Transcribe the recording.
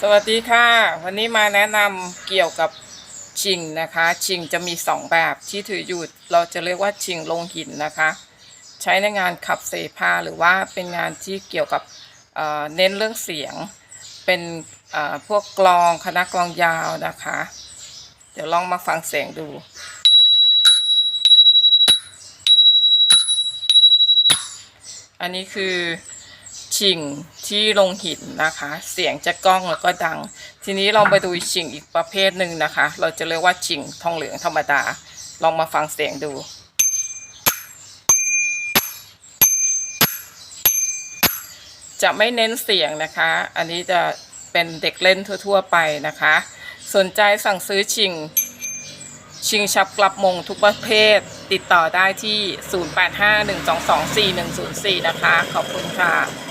สวัสดีค่ะ วันนี้มาแนะนำเกี่ยวกับชิงนะคะ ชิงจะมีสองแบบที่ถืออยู่เราจะเรียกว่าชิงลงหินนะคะ ใช้ในงานขับเสพาหรือว่าเป็นงานที่เกี่ยวกับเออเน้นเรื่องเสียง เป็นเอ่อพวกกลองคณะกลองยาวนะคะ เดี๋ยวลองมาฟังเสียงดูอันนี้คือ ชิงที่ลงหินนะคะ เสียงจะก้องแล้วก็ดัง ทีนี้เราไปดูชิงอีกประเภทหนึ่งนะคะ เราจะเรียกว่าชิงทองเหลืองธรรมดา ลองมาฟังเสียงดูจะไม่เน้นเสียงนะคะ อันนี้จะเป็นเด็กเล่นทั่ว ๆ ไปนะคะ สนใจสั่งซื้อชิง ชิงชับกลับมงทุกประเภท ติดต่อได้ที่ 0851224104 นะคะ ขอบคุณค่ะ